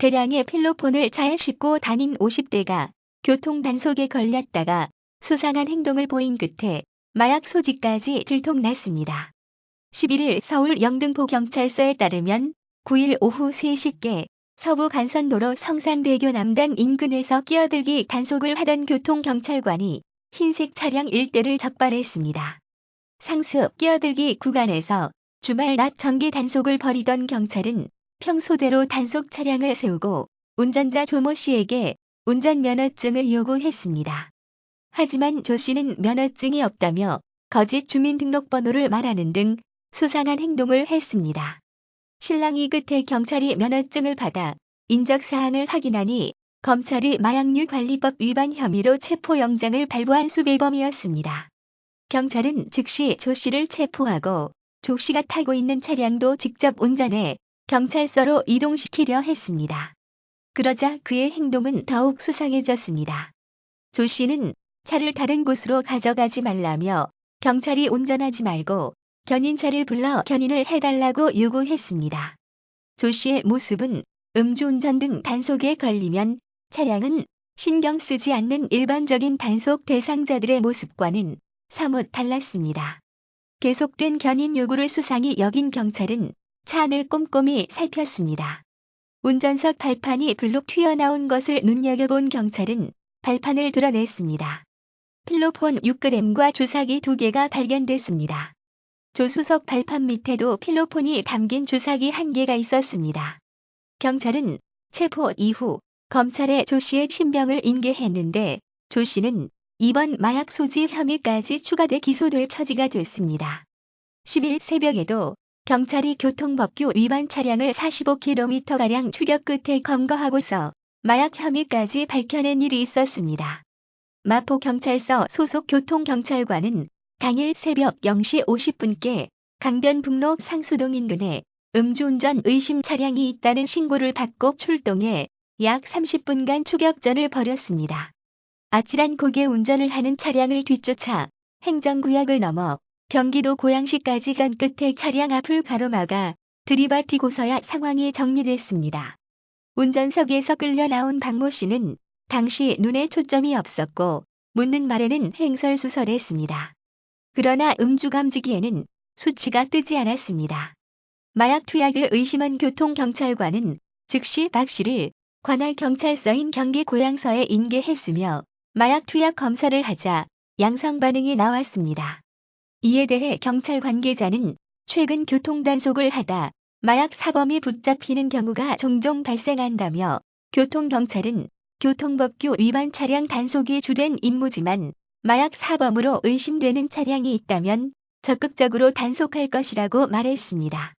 대량의 필로폰을 차에 싣고 다닌 50대가 교통 단속에 걸렸다가 수상한 행동을 보인 끝에 마약 소지까지 들통났습니다. 11일 서울 영등포 경찰서에 따르면 9일 오후 3시께 서부 간선도로 성산대교 남단 인근에서 끼어들기 단속을 하던 교통경찰관이 흰색 차량 일대를 적발했습니다. 상습 끼어들기 구간에서 주말 낮 정기 단속을 벌이던 경찰은 평소대로 단속 차량을 세우고 운전자 조모 씨에게 운전면허증을 요구했습니다. 하지만 조 씨는 면허증이 없다며 거짓 주민등록번호를 말하는 등 수상한 행동을 했습니다. 신랑이 끝에 경찰이 면허증을 받아 인적사항을 확인하니 검찰이 마약류 관리법 위반 혐의로 체포영장을 발부한 수배범이었습니다. 경찰은 즉시 조 씨를 체포하고 조 씨가 타고 있는 차량도 직접 운전해 경찰서로 이동시키려 했습니다. 그러자 그의 행동은 더욱 수상해졌습니다. 조 씨는 차를 다른 곳으로 가져가지 말라며 경찰이 운전하지 말고 견인차를 불러 견인을 해달라고 요구했습니다. 조 씨의 모습은 음주운전 등 단속에 걸리면 차량은 신경 쓰지 않는 일반적인 단속 대상자들의 모습과는 사뭇 달랐습니다. 계속된 견인 요구를 수상히 여긴 경찰은 차 안을 꼼꼼히 살폈습니다. 운전석 발판이 불룩 튀어나온 것을 눈여겨본 경찰은 발판을 드러냈습니다. 필로폰 6g과 주사기 2개가 발견됐습니다. 조수석 발판 밑에도 필로폰이 담긴 주사기 1개가 있었습니다. 경찰은 체포 이후 검찰에 조 씨의 신병을 인계했는데 조 씨는 이번 마약 소지 혐의까지 추가돼 기소될 처지가 됐습니다. 10일 새벽에도 경찰이 교통법규 위반 차량을 45km가량 추격 끝에 검거하고서 마약 혐의까지 밝혀낸 일이 있었습니다. 마포경찰서 소속 교통경찰관은 당일 새벽 0시 50분께 강변북로 상수동 인근에 음주운전 의심 차량이 있다는 신고를 받고 출동해 약 30분간 추격전을 벌였습니다. 아찔한 고개 운전을 하는 차량을 뒤쫓아 행정구역을 넘어 경기도 고양시까지 간 끝에 차량 앞을 가로막아 들이받히고서야 상황이 정리됐습니다. 운전석에서 끌려 나온 박모 씨는 당시 눈에 초점이 없었고 묻는 말에는 행설수설했습니다. 그러나 음주 감지기에는 수치가 뜨지 않았습니다. 마약 투약을 의심한 교통경찰관은 즉시 박 씨를 관할 경찰서인 경기 고양서에 인계했으며 마약 투약 검사를 하자 양성 반응이 나왔습니다. 이에 대해 경찰 관계자는 최근 교통단속을 하다 마약 사범이 붙잡히는 경우가 종종 발생한다며 교통경찰은 교통법규 위반 차량 단속이 주된 임무지만 마약 사범으로 의심되는 차량이 있다면 적극적으로 단속할 것이라고 말했습니다.